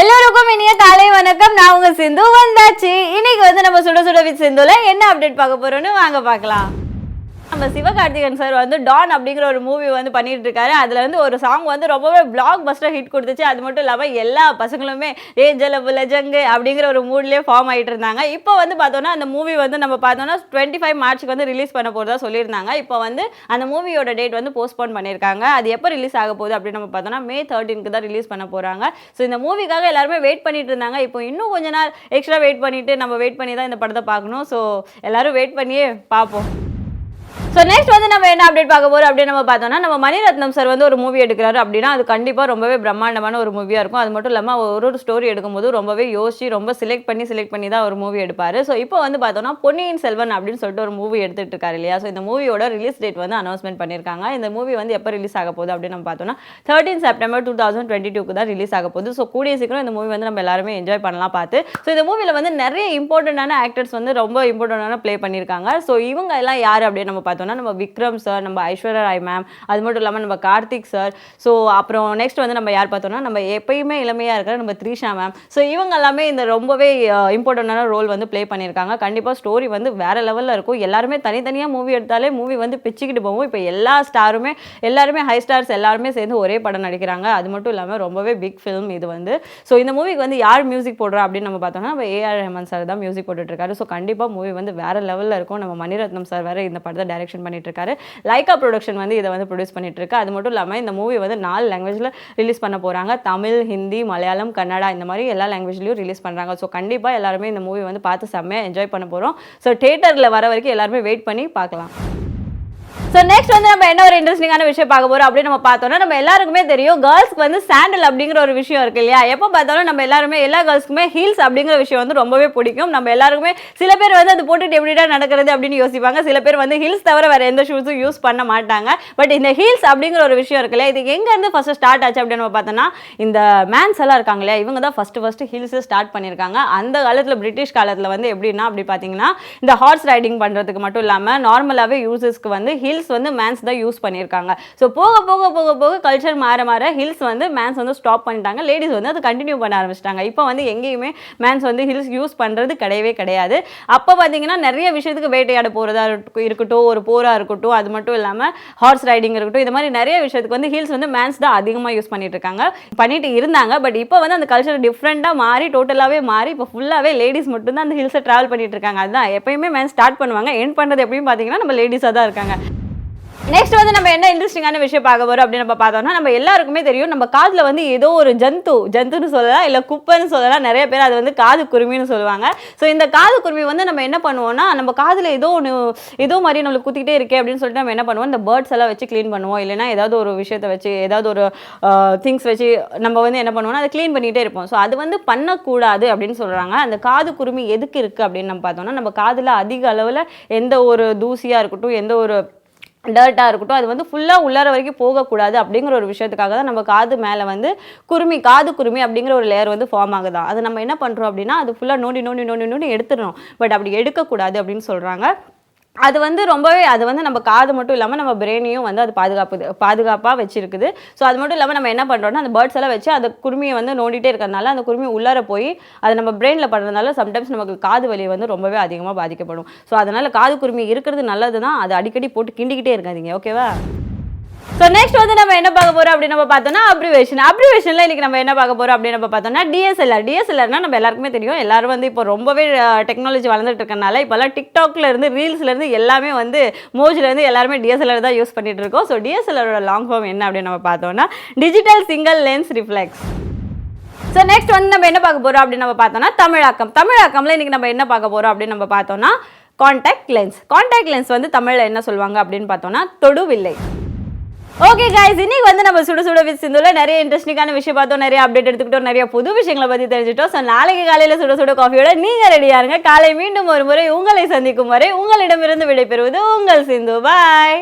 எல்லோருக்கும் இனிய காலை வணக்கம். நான் உங்க சிந்து. வந்தாச்சு. இன்னைக்கு வந்து நம்ம சுட சுட வித் சிந்துல என்ன அப்டேட் பார்க்க போறோம்னு வாங்க பார்க்கலாம். நம்ம சிவகார்த்திகன் சார் வந்து டான் அப்படிங்கிற ஒரு மூவி வந்து பண்ணிட்டு இருக்காரு அதுல வந்து ஒரு சாங் வந்து ரொம்பவே பிளாக் பஸ்டர் ஹிட் கொடுத்துச்சு. அது மட்டும் இல்லாம எல்லா பசங்களுமே ஏ ஜலபு அப்படிங்கிற ஒரு மூட்லயே ஃபார்ம் ஆயிட்டு இருந்தாங்க. இப்போ வந்து பார்த்தோம்னா அந்த மூவி வந்து நம்ம பார்த்தோம்னா டுவெண்ட்டி ஃபைவ் மார்ச்சுக்கு வந்து ரிலீஸ் பண்ண போறதா சொல்லியிருந்தாங்க. இப்போ வந்து அந்த மூவியோட டேட் வந்து போஸ்ட்போன் பண்ணியிருக்காங்க. அது எப்போ ரிலீஸ் ஆக போகுது அப்படின்னு நம்ம பார்த்தோம்னா மே தேர்ட்டீனுக்கு தான் ரிலீஸ் பண்ண போறாங்க. ஸோ இந்த மூவிக்காக எல்லாருமே வெயிட் பண்ணிட்டு இருந்தாங்க. இப்போ இன்னும் கொஞ்ச நாள் எக்ஸ்ட்ரா வெயிட் பண்ணிட்டு நம்ம வெயிட் பண்ணி தான் இந்த படத்தை பார்க்கணும். ஸோ எல்லாரும் வெயிட் பண்ணியே பார்ப்போம். ஸோ நெக்ஸ்ட் வந்து நம்ம என்ன அப்டேட் பார்க்க போறோம்? அப்படின்னு நம்ம பார்த்தோம்னா நம்ம மணிரத்னம் சார் வந்து ஒரு மூவி எடுக்கிறாரு அப்படின்னா அது கண்டிப்பாக ரொம்பவே பிரம்மாண்டமான ஒரு மூவியாக இருக்கும். அது மட்டும் இல்லாமல் ஒரு ஒரு ஸ்டோரி எடுக்கும்போது ரொம்பவே யோசிச்சு ரொம்ப செலக்ட் பண்ணி செலக்ட் பண்ணி தான் ஒரு மூவி எடுப்பார். ஸோ இப்போ வந்து பார்த்தோம்னா பொன்னியின் செல்வன் அப்படின்னு சொல்லிட்டு ஒரு மூவி எடுத்துட்டு இருக்காரு இல்லையா? ஸோ இந்த மூவியோட ரிலீஸ் டேட் வந்து அனௌன்ஸ்மெண்ட் பண்ணியிருக்காங்க. இந்த மூவி வந்து எப்போ ரிலீஸ் ஆக போகுது அப்படின்னு நம்ம பார்த்தோம்னா thirteen September two thousand twenty டூக்கு தான் ரிலீஸ் ஆக போகுது. ஸோ கூடிய சீக்கிரம் இந்த மூவி வந்து நம்ம எல்லாருமே என்ஜாய் பண்ணலாம் பார்த்து. ஸோ இந்த மூவியில் வந்து நிறைய இம்பார்ட்டண்டான ஆக்டர்ஸ் வந்து ரொம்ப இம்பார்ட்டண்டான ப்ளே பண்ணியிருக்காங்க. ஸோ இவங்க எல்லாம் யார் அப்படின்னு நம்ம பார்த்தோம்னா நம்ம விக்ரம் சார் நம்ம ஐஸ்வர்யா ராய் மேம் அது மட்டும் இல்லாமல் நம்ம கார்த்திக் சார். ஸோ அப்புறம் நெக்ஸ்ட் வந்து நம்ம யார் பார்த்தோம்னா நம்ம எப்பயுமே இளமையாக இருக்கிற நம்ம த்ரீஷா மேம் ஸோ இவங்க எல்லாமே இந்த ரொம்பவே இம்பார்ட்டண்டான ரோல் வந்து ப்ளே பண்ணியிருக்காங்க. கண்டிப்பாக ஸ்டோரி வந்து வேற லெவலில் இருக்கும். எல்லாருமே தனித்தனியாக மூவி எடுத்தாலே மூவி வந்து பிச்சுக்கிட்டு போகும். இப்போ எல்லா ஸ்டாருமே எல்லாருமே ஹை ஸ்டார்ஸ் எல்லாருமே சேர்ந்து ஒரே படம் நடிக்கிறாங்க. அது மட்டும் இல்லாமல் ரொம்பவே பிக் ஃபிலிம் இது வந்து. ஸோ இந்த மூவிக்கு வந்து யார் மியூசிக் போடுறா அப்படின்னு நம்ம பார்த்தோம்னா நம்ம ஏஆர் ரஹ்மான் சார் தான் மியூசிக் போட்டுட்டு இருக்காரு. ஸோ கண்டிப்பாக மூவி வந்து வேற லெவலில் இருக்கும். நம்ம மணிரத்னம் சார் வேறு இந்த படத்தை டைரக்ஷன் பண்ணிட்டு இருக்காரு லைக்கா ப்ரொடக்ஷன் வந்து இதை வந்து ப்ரொடியூஸ் பண்ணிட்டு இருக்கு அது மட்டும் இல்லாமல் இந்த மூவி வந்து நாலு லாங்குவேஜில் ரிலீஸ் பண்ண போகிறாங்க தமிழ் ஹிந்தி மலையாளம் கன்னடா இந்த மாதிரி எல்லா லாங்குவேஜ்லையும் ரிலீஸ் பண்ணுறாங்க ஸோ கண்டிப்பாக எல்லாருமே இந்த மூவி வந்து பார்த்து செம்மையாக என்ஜாய் பண்ண போகிறோம் ஸோ தேட்டரில் வர வரைக்கும் எல்லாருமே வெயிட் பண்ணி பார்க்கலாம். ஸோ நெக்ஸ்ட் வந்து நம்ம என்ன ஒரு இன்ட்ரெஸ்டிங்கான விஷயம் பார்க்க போறோம் அப்படின்னு நம்ம பார்த்தோம்னா நம்ம எல்லாருக்குமே தெரியும் கேர்ள்ஸ்க்கு வந்து சாண்டல் அப்படிங்கிற ஒரு விஷயம் இருக்கு இல்லையா? எப்போ பார்த்தாலும் நம்ம எல்லாருமே எல்லா கேர்ள்ஸ்க்குமே ஹீல்ஸ் அப்படிங்கிற விஷயம் வந்து ரொம்பவே பிடிக்கும். நம்ம எல்லாருக்குமே சில பேர் வந்து அது போட்டுட்டு எப்படிடா நடக்கிறது அப்படின்னு யோசிப்பாங்க. சில பேர் வந்து ஹீல்ஸ் தவிர வேற எந்த ஷூஸும் யூஸ் பண்ண மாட்டாங்க. பட் இந்த ஹீல்ஸ் அப்படிங்கிற ஒரு விஷயம் இருக்கு இல்லையா? இது எங்கேருந்து ஃபர்ஸ்ட் ஸ்டார்ட் ஆச்சு அப்படின்னு நம்ம பார்த்தோம்னா இந்த மேன்ஸ் எல்லாம் இருக்காங்க இல்லையா? இவங்க தான் ஃபர்ஸ்ட் ஃபர்ஸ்ட் ஹில்ஸ் ஸ்டார்ட் பண்ணியிருக்காங்க. அந்த காலத்தில் பிரிட்டிஷ் காலத்தில் வந்து எப்படின்னா அப்படி பார்த்தீங்கன்னா இந்த ஹார்ஸ் ரைடிங் பண்ணுறதுக்கு மட்டும் இல்லாமல் நார்மலாகவே யூசஸ்க்கு வந்து ஹீல்ஸ் ஹில்ஸ் வந்து மேன்ஸ் தான் யூஸ் பண்ணியிருக்காங்க. ஸோ போக போக போக போக கல்ச்சர் மாற மாற ஹில்ஸ் வந்து மேன்ஸ் வந்து ஸ்டாப் பண்ணிட்டாங்க. லேடிஸ் வந்து அது கண்டினியூ பண்ண ஆரம்பிச்சிட்டாங்க. இப்போ வந்து எங்கேயுமே மேன்ஸ் வந்து ஹில்ஸ் யூஸ் பண்ணுறது கிடையவே கிடையாது. அப்போ பார்த்தீங்கன்னா நிறைய விஷயத்துக்கு வேட்டையாட போகிறதா இருக்கட்டும் ஒரு போராக இருக்கட்டும் அது மட்டும் இல்லாமல் ஹார்ஸ் ரைடிங் இருக்கட்டும் இது மாதிரி நிறைய விஷயத்துக்கு வந்து ஹில்ஸ் வந்து மேன்ஸ் தான் அதிகமாக யூஸ் பண்ணிட்டு இருக்காங்க பண்ணிட்டு இருந்தாங்க. பட் இப்போ வந்து அந்த கல்ச்சர் டிஃப்ரெண்ட்டாக மாறி டோட்டலாகவே மாறி இப்போ ஃபுல்லாகவே லேடிஸ் மட்டும்தான் அந்த ஹில்ஸை ட்ராவல் பண்ணிட்டு இருக்காங்க அதுதான். எப்பயுமே மேன் ஸ்டார்ட் பண்ணுவாங்க. என் பண்ணுறது எப்படின்னு பார்த்தீங்கன்னா நம்ம லேடிஸாக தான் இருக்காங்க. நெக்ஸ்ட் வந்து நம்ம என்ன இன்ட்ரெஸ்டிங்கான விஷயம் பார்க்க போறோம் அப்படின்னு நம்ம பார்த்தோம்னா நம்ம எல்லாருக்குமே தெரியும் நம்ம காதுல வந்து ஏதோ ஒரு ஜந்து ஜந்துன்னு சொல்லலாம் இல்லை குப்பைன்னு சொல்லலாம் நிறைய பேர் அது வந்து காது குருமின்னு சொல்லுவாங்க. ஸோ இந்த காது குருமி வந்து நம்ம என்ன பண்ணுவோம்னா நம்ம காதுல ஏதோ ஒன்று ஏதோ மாதிரி நம்மளுக்கு குத்திக்கிட்டே இருக்கே அப்படின்னு சொல்லிட்டு நம்ம என்ன பண்ணுவோம் இந்த பேர்ட்ஸ் எல்லாம் வச்சு க்ளீன் பண்ணுவோம். இல்லைன்னா ஏதாவது ஒரு விஷயத்தை வச்சு ஏதாவது ஒரு திங்ஸ் வச்சு நம்ம வந்து என்ன பண்ணுவோம்னா அதை க்ளீன் பண்ணிகிட்டே இருப்போம். ஸோ அது வந்து பண்ணக்கூடாது அப்படின்னு சொல்கிறாங்க அந்த காது குருமி எதுக்கு இருக்குது அப்படின்னு நம்ம பார்த்தோம்னா நம்ம காதில் அதிக அளவில் எந்த ஒரு தூசியாக இருக்கட்டும் எந்த ஒரு டர்ட்டாக இருக்கட்டும் அது வந்து ஃபுல்லாக உள்ளார வரைக்கும் போகக்கூடாது அப்படிங்கிற ஒரு விஷயத்துக்காக தான் நம்ம காது மேலே வந்து குருமி காது குருமி அப்படிங்கிற ஒரு லேயர் வந்து ஃபார்ம் ஆகுதான். அது நம்ம என்ன பண்ணுறோம் அப்படின்னா அது ஃபுல்லாக நோண்டி நோண்டி நோண்டி நோண்டி எடுத்துடணும். பட் அப்படி எடுக்கக்கூடாது அப்படின்னு சொல்கிறாங்க அது வந்து ரொம்பவே அது வந்து நம்ம காது மட்டும் இல்லாமல் நம்ம பிரெயினையும் வந்து அது பாதுகாப்பு பாதுகாப்பாக வச்சிருக்குது. ஸோ அது மட்டும் இல்லாமல் நம்ம என்ன பண்ணுறோம்னா அந்த பேர்ட்ஸ் எல்லாம் வச்சு அந்த குருமியை வந்து நோண்டிகிட்டே இருக்கிறதுனால அந்த குருமி உள்ளார போய் அது நம்ம பிரெயினில் படுறதுனால சம்டைம்ஸ் நமக்கு காது வலி வந்து ரொம்பவே அதிகமாக பாதிக்கப்படும். ஸோ அதனால் காது குருமி இருக்கிறது நல்லது தான் அது அடிக்கடி போட்டு கிண்டிக்கிட்டே இருக்காதீங்க ஓகேவா ஸோ நெக்ஸ்ட் வந்து நம்ம என்ன பார்க்க போறோம் அப்படின்னு நம்ம பார்த்தோம்னா அப்ரிவேஷன் அப்ரிவேஷனில் இன்னைக்கு நம்ம என்ன பார்க்க போறோம் அப்படின்னு நம்ம பார்த்தோம்னா டிஎஸ்எல்ஆர் டிஎஸ்எல்ஆர்னா நம்ம எல்லாருக்குமே தெரியும். எல்லாரும் வந்து இப்போ ரொம்பவே டெக்னாலஜி வளர்ந்துட்டு இருக்கனால இப்போல்லாம் டிக்டாக்ல இருந்து ரீல்ஸ்ல இருந்து எல்லாமே வந்து மோஜிலேருந்து எல்லாருமே டிஎஸ்எல்ஆர் தான் யூஸ் பண்ணிட்டு இருக்கோம். ஸோ டிஎஸ்எல்ஆரோட லாங் ஃபார்ம் என்ன அப்படின்னு நம்ம பார்த்தோம்னா digital single lens reflex so next வந்து நம்ம என்ன பார்க்க போறோம் அப்படின்னு நம்ம பார்த்தோம்னா தமிழாக்கம். தமிழாக்கம்ல இன்னைக்கு நம்ம என்ன பார்க்க போறோம் அப்படின்னு நம்ம பார்த்தோம்னா காண்டாக்ட் லென்ஸ் காண்டாக்ட் லென்ஸ் வந்து தமிழில் என்ன சொல்லுவாங்க அப்படின்னு பார்த்தோம்னா தொடுவில்லை. ஓகே காய்ஸ் இன்னைக்கு வந்து நம்ம சுட சுட வித் சிந்துல நிறைய இன்ட்ரெஸ்டிங்கான விஷயம் பார்த்தோம். நிறைய அப்டேட் எடுத்துக்கிட்டோம். நிறைய புது விஷயங்களை பத்தி தெரிஞ்சுட்டோம். ஸோ நாளைக்கு காலையில சுட சுட காஃபியோட நீங்க ரெடியா இருங்க. காலை மீண்டும் ஒரு முறை உங்களை சந்திக்கும் வரை உங்களிடமிருந்து விடைபெறுவது உங்கள் சிந்து. பாய்